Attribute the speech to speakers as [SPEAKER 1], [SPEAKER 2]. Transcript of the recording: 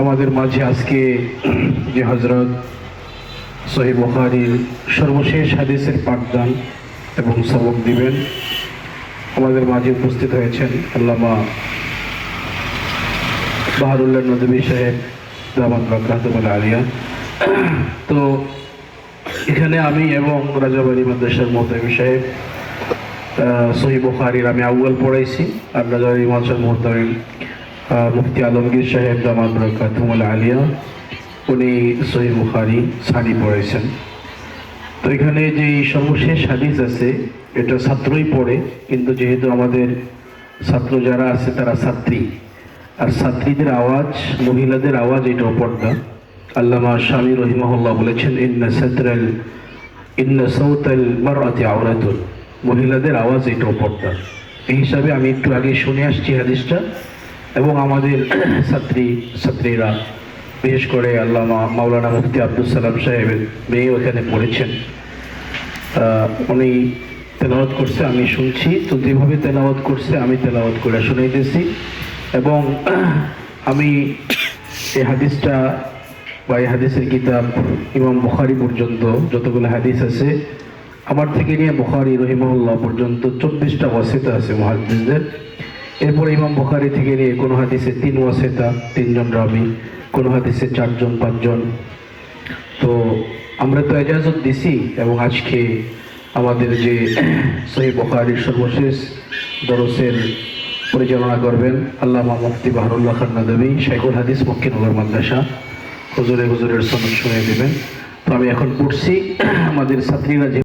[SPEAKER 1] আমাদের মাঝে আজকে যে হজরত সহি বুখারির সর্বশেষ হাদিসের পাঠদান এবং সবক দিবেন, আমাদের মাঝে উপস্থিত হয়েছেন আল্লামা বাহারুল্লাহ নদী সাহেব বাকরাতবুল আলিয়া। তো এখানে আমি এবং রাজাবাড়ি মাদ্রাসার মোহতামি সাহেব সহি বুখারির আমি আউ্য়াল পড়াইছি আর রাজাবাড়ি মাদ্রাসার মোহতামিম মুফতি আলমগীর সাহেব দামাদ বাকরাতবুল আলিয়া, উনি সহি বুখারি, সানি পড়াইছেন। তো এখানে যে সর্বশেষ হাদিস আছে, এটা ছাত্রই পড়ে, কিন্তু যেহেতু আমাদের ছাত্র যারা আছে, তারা ছাত্রী। আর ছাত্রীদের আওয়াজ, মহিলাদের আওয়াজ এটাও পর্দা। আল্লামা স্বামী রহিমাহুল্লাহ বলেছেন, ইন্না সাতরাল, ইন্না সৌতাল মারাতি আওরাতুল মহিলাদের আওয়াজ এটাও পর্দা। এই হিসাবে আমি একটু আগে শুনে আসছি হাদিসটা। এবং আমাদের ছাত্রী, ছাত্রীরা, বিশেষ করে আল্লামা মাওলানা মুফতি আব্দুল সালাম সাহেবের মেয়ে ওখানে পড়েছেন। উনি তেলাওয়াত করছে, আমি শুনছি। তো যেভাবে তেলাওয়াত করছে, আমি তেলাওয়াত করে শুনাইতেছি। এবং আমি এই হাদিসটা বা এই হাদিসের কিতাব ইমাম বুখারি পর্যন্ত যতগুলো হাদিস আছে, আমার থেকে নিয়ে বুখারি রহিমউল্লাহ পর্যন্ত চব্বিশটা ওয়াসিতা আছে মহাদিসদের। এরপর ইমাম বুখারি থেকে নিয়ে কোনো হাদিসে তিন ওয়াসিতা, তিনজন রাবি, কোনো হাদিসে চারজন, পাঁচজন। তো আমরা তো এজাজত দিছি এবং আজকে আমাদের যে সহি বখারির সর্বশেষ দরসের পরিচালনা করবেন আল্লামা মুফতি বাহরুল্লাহ খান নদী শেখুল হাদিস মক্কিনগর মাদ্রাসা। হুজুরে হুজুরের সনদ শুনে দেবেন। তো আমি এখন পড়ছি আমাদের ছাত্রীরা যে